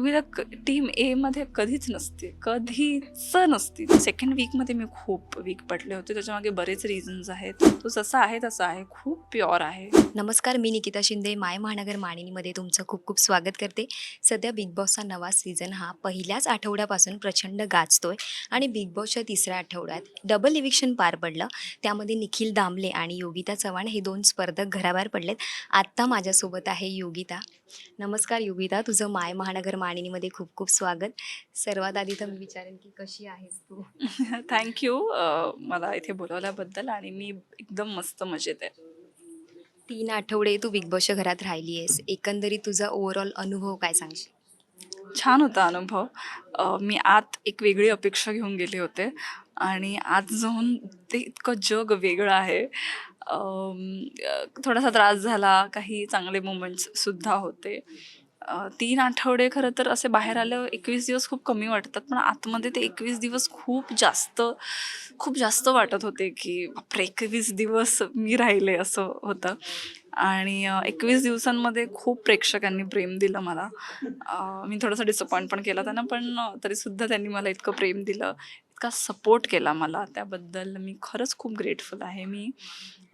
Yogita team एमध्ये कधीच नसते. कधीच नसते. सेकंड वीकमध्ये मी खूप वीक पडले होते. त्याच्यामागे बरेच रिझन्स आहेत. तो जसा आहे तसा आहे. खूप प्युअर आहे. नमस्कार मी निकिता शिंदे माय महानगर मानिनीमध्ये तुमचं खूप खूप स्वागत करते. सध्या बिग बॉसचा नवा सीझन हा पहिल्याच आठवड्यापासून प्रचंड गाजतोय आणि बिग बॉसच्या तिसऱ्या आठवड्यात डबल इव्हिक्शन पार पडलं. त्यामध्ये निखिल दामले आणि योगिता चव्हाण हे दोन स्पर्धक घराबाहेर पडलेत. आत्ता माझ्यासोबत आहे योगिता. नमस्कार योगिता. तुझं माय महानगर मानिनीमध्ये खूप खूप स्वागत. सर्वात आधी तर मी विचारेन की कशी आहेस तू? थँक्यू मला इथे बोलवल्याबद्दल आणि मी एकदम मस्त मजेत आहे. तीन आठवडे तू बिग बॉसच्या घरात राहिली आहेस एकंदरीत तुझा ओव्हरऑल अनुभव काय सांगशील? छान होता अनुभव. मी आत एक वेगळी अपेक्षा घेऊन गेले होते आणि आत जाऊन ते इतकं जग वेगळं आहे. थोडासा त्रास झाला काही चांगले मोमेंट्स सुद्धा होते. तीन आठवडे खरं तर असे बाहेर आलं एकवीस दिवस खूप कमी वाटतात पण आतमध्ये ते एकवीस दिवस खूप जास्त खूप जास्त वाटत होते की बापरे एकवीस दिवस मी राहिले असं होतं. आणि एकवीस दिवसांमध्ये खूप प्रेक्षकांनी प्रेम दिलं मला. मी थोडंसं डिसअपॉइंट पण केला त्यांना पण तरीसुद्धा त्यांनी मला इतकं प्रेम दिलं इतका सपोर्ट केला मला. त्याबद्दल मी खरंच खूप ग्रेटफुल आहे मी.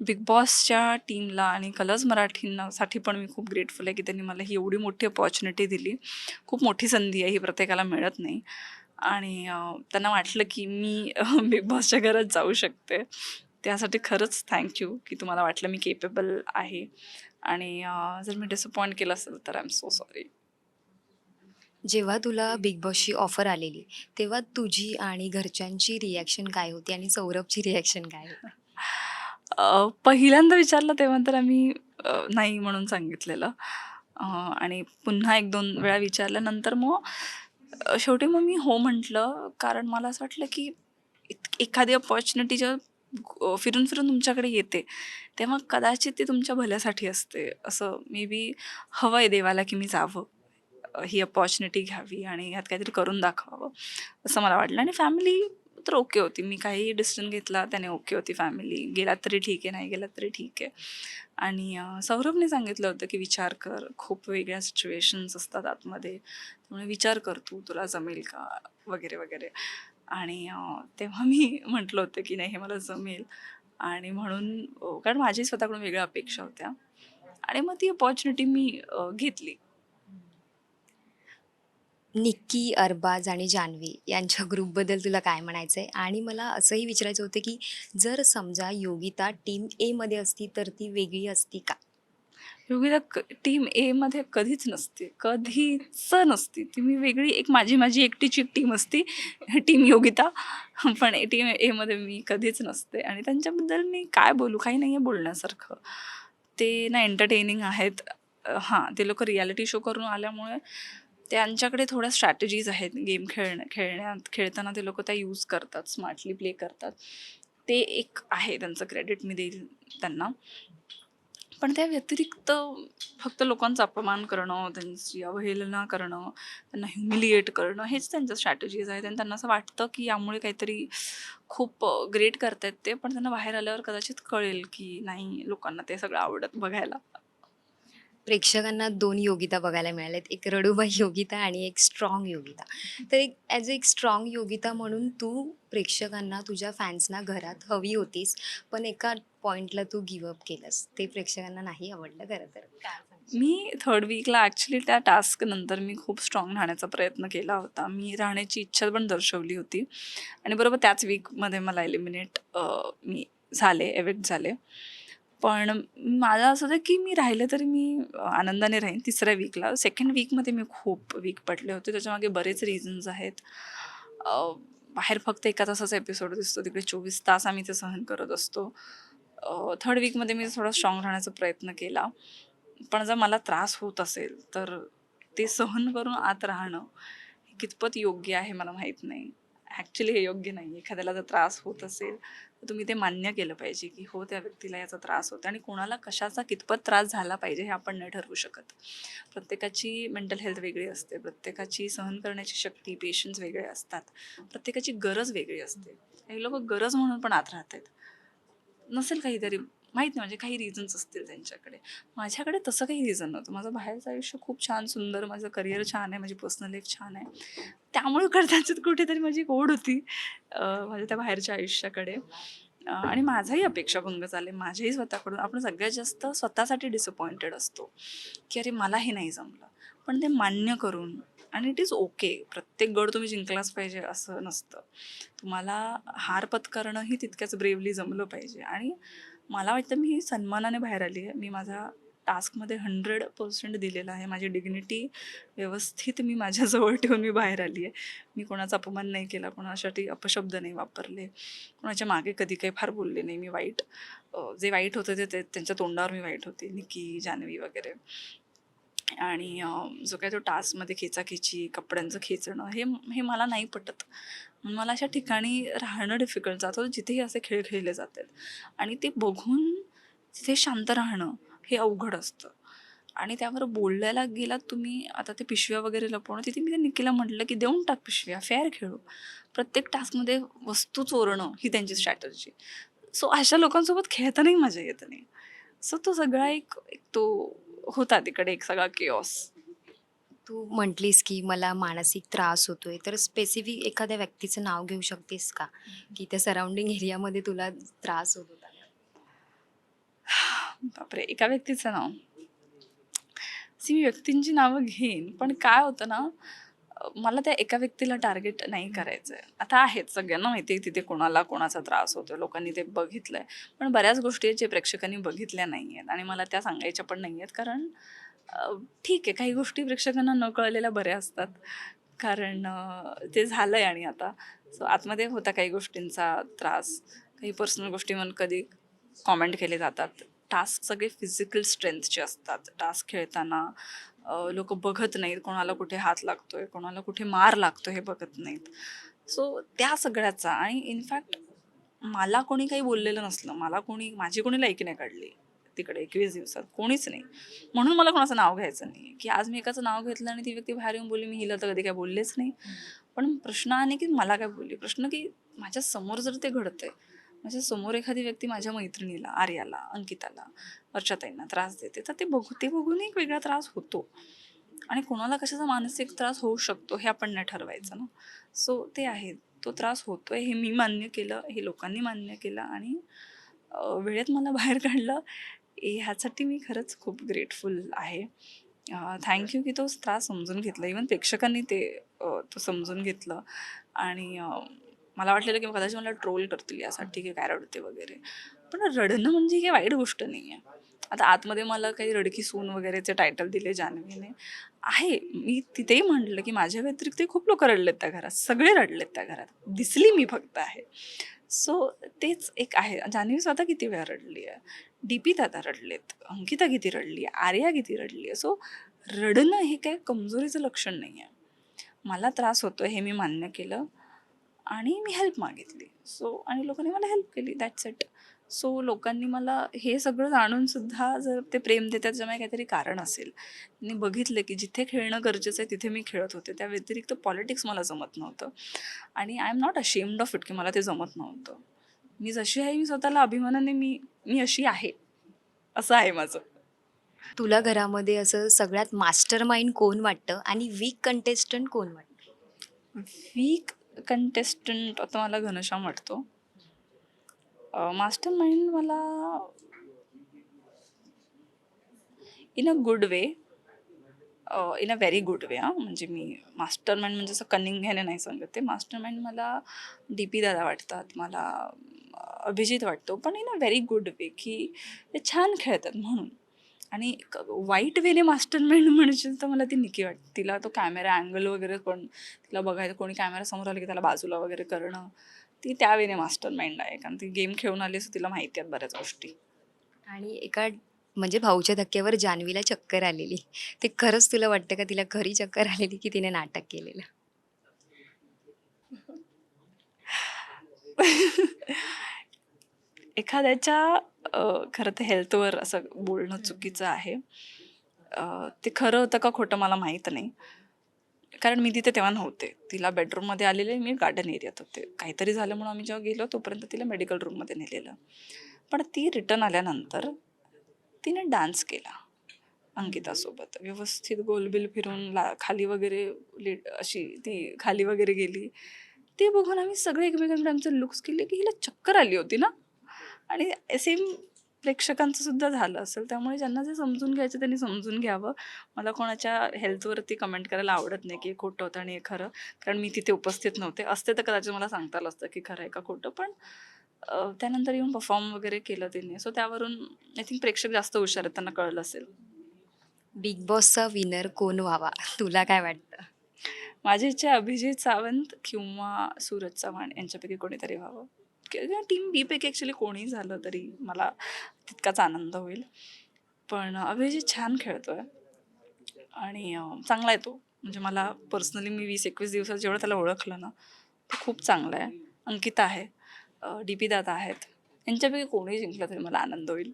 बिग बॉसच्या टीमला आणि कलर्स मराठींना साठी पण मी खूप ग्रेटफुल आहे की त्यांनी मला ही एवढी मोठी अपॉर्च्युनिटी दिली. खूप मोठी संधी आहे ही प्रत्येकाला मिळत नाही. आणि त्यांना वाटलं की मी बिग बॉसच्या घरात जाऊ शकते. त्यासाठी खरंच थँक्यू की तुम्हाला वाटलं मी केपेबल आहे. आणि जर मी डिसअपॉइंट केलं असेल तर आय एम सो सॉरी जेव्हा तुला बिग बॉसची ऑफर आलेली तेव्हा तुझी आणि घरच्यांची रिॲक्शन काय होती आणि सौरभची रिॲक्शन काय होती? अ, पहिल्यांदा विचारलं तेव्हा तर आम्ही अ, नाही म्हणून सांगितलेलं. अ, आणि पुन्हा एक दोन वेळा विचारल्यानंतर मग अ, शेवटी मग मी हो म्हटलं. कारण मला असं वाटलं की इत- एखादी अपॉर्च्युनिटी जेव्हा अ, फिरून फिरून तुमच्याकडे येते तेव्हा कदाचित ती तुमच्या भल्यासाठी असते. असं मे बी हवं आहे देवाला की मी जावं. अ, ही अपॉर्च्युनिटी घ्यावी आणि ह्यात काहीतरी करून दाखवावं. असं मला वाटलं. आणि फॅमिली तर ओके होती. मी काही डिसिजन घेतला त्याने ओके होती फॅमिली गेलात तरी ठीक आहे नाही गेलात तरी ठीक आहे. आणि सौरभने सांगितलं होतं की विचार कर खूप वेगळ्या सिच्युएशन्स असतात आतमध्ये. त्यामुळे विचार कर तू तुला जमेल का? वगैरे वगैरे. आणि तेव्हा मी म्हटलं होतं की नाही हे मला जमेल. आणि म्हणून कारण माझी स्वतःकडून वेगळ्या अपेक्षा होत्या. आणि मग ती अपॉर्च्युनिटी मी घेतली. निक्की अरबाज आणि जान्हवी यांच्या ग्रुपबद्दल तुला काय म्हणायचं आहे आणि मला असंही विचारायचं होतं की जर समजा योगिता टीम एमध्ये असती तर ती वेगळी असती का? योगिता टीम ए मध्ये कधीच नसते. कधीच नसती. ती मी वेगळी एक माझी माझी एकटीची टीम असती. टीम योगिता. पण टीम ए मध्ये मी कधीच नसते. आणि त्यांच्याबद्दल मी काय बोलू? काही नाही आहे बोलण्यासारखं. ते ना एंटरटेनिंग आहेत. हां ते लोक रियालिटी शो करून आल्यामुळे त्यांच्याकडे थोड्या स्ट्रॅटेजीज आहेत गेम खेळण्या खेळण्यात खेळताना ते लोक त्या यूज करतात स्मार्टली प्ले करतात. ते एक आहे त्यांचं क्रेडिट मी देईल त्यांना. पण त्या व्यतिरिक्त फक्त लोकांचा अपमान करणं त्यांची अवहेलना करणं त्यांना ह्युमिलिएट करणं हेच त्यांच्या स्ट्रॅटेजीज आहेत. आणि त्यांना असं वाटतं की यामुळे काहीतरी खूप ग्रेट करतायत ते पण त्यांना बाहेर आल्यावर कदाचित कळेल की नाही लोकांना ते सगळं आवडत बघायला. प्रेक्षकांना दोन योगिता बघायला मिळाल्यात. एक रडूबाई योगिता आणि एक स्ट्रॉंग योगिता. तर एक ॲज अ एक स्ट्रॉंग योगिता म्हणून तू प्रेक्षकांना तुझ्या फॅन्सना घरात हवी होतीस पण एका पॉईंटला तू गिवअप केलंस. ते प्रेक्षकांना नाही आवडलं खरं तर. मी थर्ड वीकला ॲक्च्युली त्या टास्क नंतर मी खूप स्ट्रॉंग राहण्याचा प्रयत्न केला होता. मी राहण्याची इच्छा पण दर्शवली होती. आणि बरोबर त्याच वीकमध्ये मला एलिमिनेट मी झाले एविक्ट झाले. पण मला असं होतं की मी राहिलं तरी मी आनंदाने राहीन तिसऱ्या वीकला सेकंड वीकमध्ये मी खूप वीक पडले होते. त्याच्यामागे बरेच रिझन्स आहेत. बाहेर फक्त एका तासाचा एपिसोड दिसतो. तिकडे चोवीस तास आम्ही ते सहन करत असतो. थर्ड वीकमध्ये मी थोडा स्ट्रॉंग राहण्याचा प्रयत्न केला. पण जर मला त्रास होत असेल तर ते सहन करून आत राहणं हे कितपत योग्य आहे मला माहीत नाही. ॲक्च्युली हे योग्य नाही एखाद्याला जर त्रास होत असेल तुम्ही ते मान्य केलं पाहिजे की हो त्या व्यक्तीला याचा त्रास होतो आणि कोणाला कशाचा कितपत त्रास झाला पाहिजे हे आपण नाही ठरवू शकत. प्रत्येकाची मेंटल हेल्थ वेगळी असते प्रत्येकाची सहन करण्याची शक्ती पेशन्स वेगळे असतात प्रत्येकाची गरज वेगळी असते. काही लोक गरज म्हणून पण आत राहतात नसेल काहीतरी माहीत नाही म्हणजे काही रिझन्स असतील त्यांच्याकडे. माझ्याकडे तसं काही रिझन नव्हतं. माझं बाहेरचं आयुष्य खूप छान सुंदर माझं करिअर छान आहे माझी पर्सनल लाईफ छान आहे. त्यामुळे कदाचित कुठेतरी माझी ओढ होती माझ्या त्या बाहेरच्या आयुष्याकडे. आणि माझाही अपेक्षाभंग झाले. माझ्याही स्वतःकडून आपण सगळ्यात जास्त स्वतःसाठी डिसअपॉइंटेड असतो. की अरे मला हे नाही जमलं. पण ते मान्य करून आणि इट इज ओके प्रत्येक गड तुम्ही जिंकलाच पाहिजे असं नसतं. तुम्हाला हार पत्करणंही तितक्याच ब्रेवली जमलं पाहिजे. आणि मला वाटतं मी सन्मानाने बाहेर आली आहे. मी माझा टास्कमध्ये हंड्रेड पर्सेंट दिलेलं आहे. माझी डिग्निटी व्यवस्थित मी माझ्याजवळ ठेवून मी बाहेर आली आहे. मी कोणाचा अपमान नाही केला कोणासाठी अपशब्द नाही वापरले कोणाच्या मागे कधी काही फार बोलले नाही. मी वाईट जे वाईट होतं ते ते त्यांच्या तोंडावर मी वाईट होते. निकी जान्हवी वगैरे. आणि जो काय तो टास्कमध्ये खेचाखेची कपड्यांचं खेचणं हे हे मला नाही पटत. म्हणून मला अशा ठिकाणी राहणं डिफिकल्ट जातं. जिथेही असे खेळ खेळले जातात. आणि ते बघून तिथे शांत राहणं हे अवघड असतं. आणि त्यावर बोलायला गेलात तुम्ही आता ते पिशव्या वगैरे लपवणं तिथे मी त्या निकीला म्हटलं की देऊन टाक पिशव्या फेअर खेळू. प्रत्येक टास्कमध्ये वस्तू चोरणं ही त्यांची स्ट्रॅटर्जी सो अशा लोकांसोबत खेळतानाही मजा येत नाही. सो तो सगळा एक एक तो होता तिकडे एक सगळा केऑस तू म्हटलीस की मला मानसिक त्रास होतोय तर स्पेसिफिक एखाद्या व्यक्तीचं नाव घेऊ शकतेस का? की त्या सराउंडिंग एरियामध्ये तुला त्रास होत होता? बापरे एका व्यक्तीचं नाव. सी मी व्यक्तींची नावं घेईन पण काय होतं ना मला त्या एका व्यक्तीला टार्गेट नाही करायचं आहे आता आहेत सगळ्यांना माहिती आहे तिथे कोणाला कोणाचा त्रास होतो लोकांनी ते बघितलं आहे पण बऱ्याच गोष्टी आहेत जे प्रेक्षकांनी बघितल्या नाही आहेत आणि मला त्या सांगायच्या पण नाही आहेत कारण ठीक आहे काही गोष्टी प्रेक्षकांना न कळलेल्या बऱ्या असतात. कारण ते झालं आहे आणि आता. सो आतमध्ये होता काही गोष्टींचा त्रास. काही पर्सनल गोष्टी म्हणून कधी कॉमेंट केले जातात. टास्क सगळे फिजिकल स्ट्रेंथचे असतात. टास्क खेळताना लोक बघत नाहीत कोणाला कुठे हात लागतोय कोणाला कुठे मार लागतो हे बघत नाहीत. सो त्या सगळ्याचा आणि इनफॅक्ट मला कोणी काही बोललेलं नसलं मला कोणी माझी कोणी लायकी नाही काढली तिकडे एकवीस दिवसात कोणीच नाही. म्हणून मला कोणाचं नाव घ्यायचं नाही की आज मी एकाचं नाव घेतलं आणि ती व्यक्ती बाहेर येऊन बोलली मी हिला तर कधी काय बोललेच नाही. पण प्रश्न हा नाही की मला काय बोलली? प्रश्न की माझ्यासमोर जर ते घडतंय माझ्यासमोर एखादी व्यक्ती माझ्या मैत्रिणीला आर्याला अंकिताला वर्षाताईंना त्रास देते तर ते बघू ते बघून एक वेगळा त्रास होतो. आणि कोणाला कशाचा मानसिक त्रास होऊ शकतो हे आपण नाही ठरवायचं ना. सो ते आहे. तो त्रास होतोय हे मी मान्य केलं हे लोकांनी मान्य केलं आणि वेळेत मला बाहेर काढलं. ए- ह्यासाठी मी खरंच खूप ग्रेटफुल आहे. थँक्यू की तो त्रास समजून घेतला. इवन प्रेक्षकांनी ते तो समजून घेतलं. आणि मला वाटलेलं की कदाचित मला ट्रोल करतील यासाठी की काय रडते वगैरे. पण रडणं म्हणजे काही वाईट गोष्ट नाही आहे आता आतमध्ये मला काही रडकी सून वगैरेचे टायटल दिले जान्हवीने. आहे. मी तिथेही म्हटलं की माझ्या व्यतिरिक्त खूप लोक रडलेत त्या घरात. सगळे रडलेत त्या घरात. दिसली मी फक्त आहे. सो तेच एक आहे. जान्हवी स्वतः किती वेळा रडली आहे? डी पी दादा रडलेत. अंकिता किती रडली आहे? आर्या किती रडली आहे? सो रडणं हे काय कमजोरीचं लक्षण नाही आहे मला त्रास होतो हे मी मान्य केलं. आणि मी हेल्प मागितली. सो आणि लोकांनी मला हेल्प केली. दॅट्स इट सो लोकांनी मला हे सगळं जाणून सुद्धा जर ते प्रेम देतात त्याच्यामुळे काहीतरी कारण असेल त्यांनी बघितलं की जिथे खेळणं गरजेचं आहे तिथे मी खेळत होते. त्या व्यतिरिक्त पॉलिटिक्स मला जमत नव्हतं. आणि I am not ashamed of it की मला ते जमत नव्हतं. मी जशी आहे मी स्वतःला अभिमानाने मी मी अशी आहे. असं आहे माझं. तुला घरामध्ये असं सगळ्यात मास्टर माइंड कोण वाटतं? आणि वीक कंटेस्टंट कोण वाटतं? वीक कंटेस्टंट आता मला घनश्याम वाटतो. मास्टर माइंड मला in a good way in a very good way हां. म्हणजे मी मास्टर माइंड म्हणजे असं कनिंग ह्याने नाही सांगत ते मास्टर माइंड मला डी पी दादा वाटतात मला अभिजित वाटतो. पण in a very good way की ते छान खेळतात म्हणून. आणि एक वाईट वेने मास्टर माइंड म्हणशील तर मला ती निकी वाटते. तिला तो कॅमेरा अँगल वगैरे कोण तिला बघायचं कोणी कॅमेरा समोर आला की त्याला बाजूला वगैरे करणं ती त्या वेने मास्टर माइंड आहे. कारण ती गेम खेळून आली असं तिला माहिती आहेत बऱ्याच गोष्टी. आणि एका म्हणजे भाऊच्या धक्क्यावर जान्हवीला चक्कर आलेली. ते खरंच तुला वाटतं का तिला खरी चक्कर आलेली की तिने नाटक केलेलं? एखाद्याच्या खरं तर हेल्थवर असं बोलणं चुकीचं आहे. ते खरं होतं का खोटं मला माहीत नाही. कारण मी तिथे तेव्हा नव्हते. तिला बेडरूममध्ये आलेले मी गार्डन एरियात होते. काहीतरी झालं म्हणून आम्ही जेव्हा गेलो तोपर्यंत तिला मेडिकल रूममध्ये नेलेलं. पण ती रिटर्न आल्यानंतर तिने डान्स केला अंकितासोबत. व्यवस्थित गोलबिल फिरून ला खाली वगैरे लेट अशी ती खाली वगैरे गेली. ते बघून आम्ही सगळे एकमेकांकडे आमचे लुक्स केले की हिला चक्कर आली होती ना. आणि सेम प्रेक्षकांचं सुद्धा झालं असेल. त्यामुळे ज्यांना जे समजून घ्यायचं त्यांनी समजून घ्यावं. मला कोणाच्या हेल्थवरती कमेंट करायला आवडत नाही की हे खोटं होतं आणि हे खरं. कारण मी तिथे उपस्थित नव्हते. असते तर कदाचित मला सांगता आलं असतं की खरं आहे का खोटं. पण त्यानंतर येऊन परफॉर्म वगैरे केलं तिने सो त्यावरून आय थिंक प्रेक्षक जास्त हुशार आहेत त्यांना कळलं असेल. बिग बॉसचा विनर कोण व्हावा? तुला काय वाटतं? माझी इच्छा अभिजित सावंत किंवा सूरज चव्हाण यांच्यापैकी कोणीतरी व्हावं. टीम बी पैकी ॲक्च्युली कोणी झालं तरी मला तितकाच आनंद होईल. पण अभिजित छान खेळतोय. आणि अं, चांगला आहे तो. म्हणजे मला पर्सनली मी वीस एकवीस दिवसात जेवढं त्याला ओळखलं ना तो खूप चांगला आहे. अंकिता आहे डी पी दादा आहेत. यांच्यापैकी कोणी जिंकलं तरी मला आनंद होईल.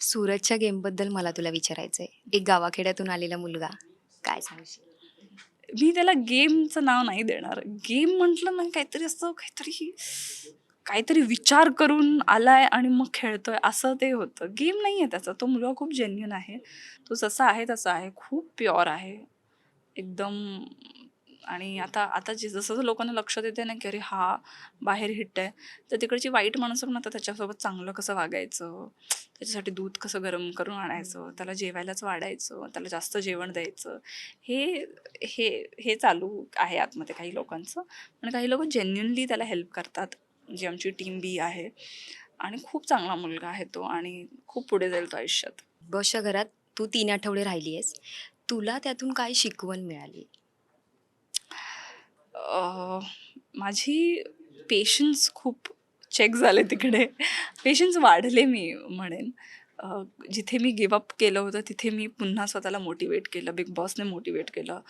सूरजच्या गेमबद्दल मला तुला विचारायचं आहे एक गावाखेड्यातून आलेला मुलगा काय सांगशील? मी त्याला गेमचं नाव नाही देणार. गेम म्हटलं ना काहीतरी असं काहीतरी काहीतरी विचार करून आलाय आणि मग खेळतोय. असं ते होतं. गेम नाही आहे त्याचा. तो मुलगा खूप जेन्युन आहे. तो जसा आहे तसा आहे. खूप प्युअर आहे. एकदम आणि आता आता जे जसं जसं लोकांना लक्षात येते ना की अरे हा बाहेर हिट आहे तर तिकडची वाईट माणसं पण आता त्याच्यासोबत चांगलं कसं वागायचं? त्याच्यासाठी दूध कसं गरम करून आणायचं? त्याला जेवायलाच वाढायचं? त्याला जास्त जेवण द्यायचं? हे हे हे चालू आहे आतमध्ये काही लोकांचं. पण काही लोक जेन्युनली त्याला हेल्प करतात. जी आमची टीम बी आहे. आणि खूप चांगला मुलगा आहे तो आणि खूप पुढे जाईल तो आयुष्यात. बॉसच्या घरात तू तीन आठवडे राहिली आहेस तुला त्यातून काय शिकवण मिळाली? माझी पेशन्स खूप चेक झाले तिकडे. पेशन्स वाढले मी म्हणेन. जिथे मी गिवअप केलं होतं तिथे मी पुन्हा स्वतःला मोटिवेट केलं बिग बॉसने मोटिवेट केलं.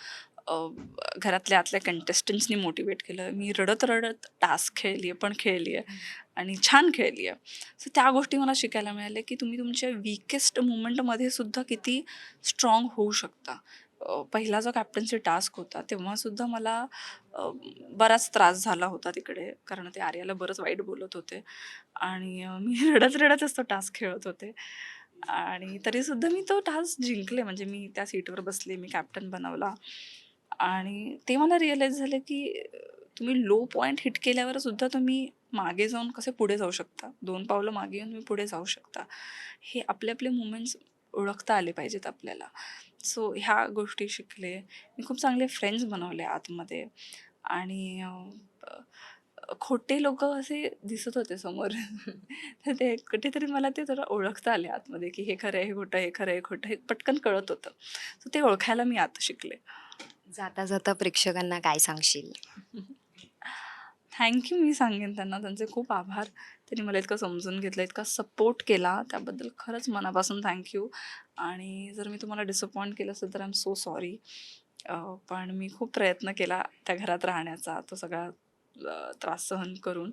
घरातल्या आतल्या कंटेस्टंट्सनी मोटिवेट केलं. मी रडत रडत टास्क खेळली आहे पण खेळली आहे आणि छान खेळली आहे सो त्या गोष्टी मला शिकायला मिळाल्या की तुम्ही तुमच्या विकेस्ट मुवमेंटमध्ये सुद्धा किती स्ट्रॉंग होऊ शकता. पहिला जो कॅप्टन्सी टास्क होता तेव्हासुद्धा मला बराच त्रास झाला होता तिकडे कारण ते आर्याला बरंच वाईट बोलत होते. आणि मी रडत रडतच तो टास्क खेळत होते. आणि तरीसुद्धा मी तो टास्क जिंकले. म्हणजे मी त्या सीटवर बसले मी कॅप्टन बनवला. आणि ते मला रिअलाईज झालं की तुम्ही लो पॉईंट हिट केल्यावर सुद्धा तुम्ही मागे जाऊन कसे पुढे जाऊ शकता? दोन पावलं मागे येऊन तुम्ही पुढे जाऊ शकता. हे आपले आपले मुमेंट्स ओळखता आले पाहिजेत आपल्याला. सो ह्या गोष्टी शिकले. मी खूप चांगले फ्रेंड्स बनवले आतमध्ये. आणि खोटे लोक असे दिसत होते समोर. तर ते कुठेतरी मला ते जरा ओळखता आले आतमध्ये की हे खरं आहे हे खोटं हे खरं आहे हे खोटं हे पटकन कळत होतं. सो ते ओळखायला मी आता शिकले. जाता जाता प्रेक्षकांना काय सांगशील? थँक्यू मी सांगेन त्यांना. त्यांचे खूप आभार. त्यांनी मला इतकं समजून घेतलं इतका सपोर्ट केला. त्याबद्दल खरंच मनापासून थँक्यू आणि जर मी तुम्हाला डिसअपॉइंट केलं असेल तर आय एम सो सॉरी पण मी खूप प्रयत्न केला त्या घरात राहण्याचा तो सगळा त्रास सहन करून.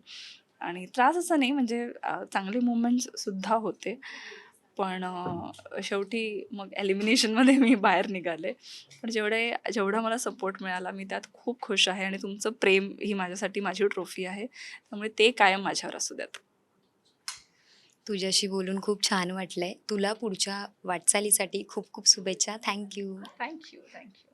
आणि त्रास असा नाही म्हणजे चांगले मुवमेंट्ससुद्धा होते. पण शेवटी मग एलिमिनेशनमध्ये मी बाहेर निघाले. पण जेवढे जेवढा मला सपोर्ट मिळाला मी त्यात खूप खुश आहे आणि तुमचं प्रेम ही माझ्यासाठी माझी ट्रॉफी आहे. त्यामुळे ते कायम माझ्यावर असू द्यात. तुझ्याशी बोलून खूप छान वाटलंय. तुला पुढच्या वाटचालीसाठी खूप खूप शुभेच्छा. Thank you thank you thank you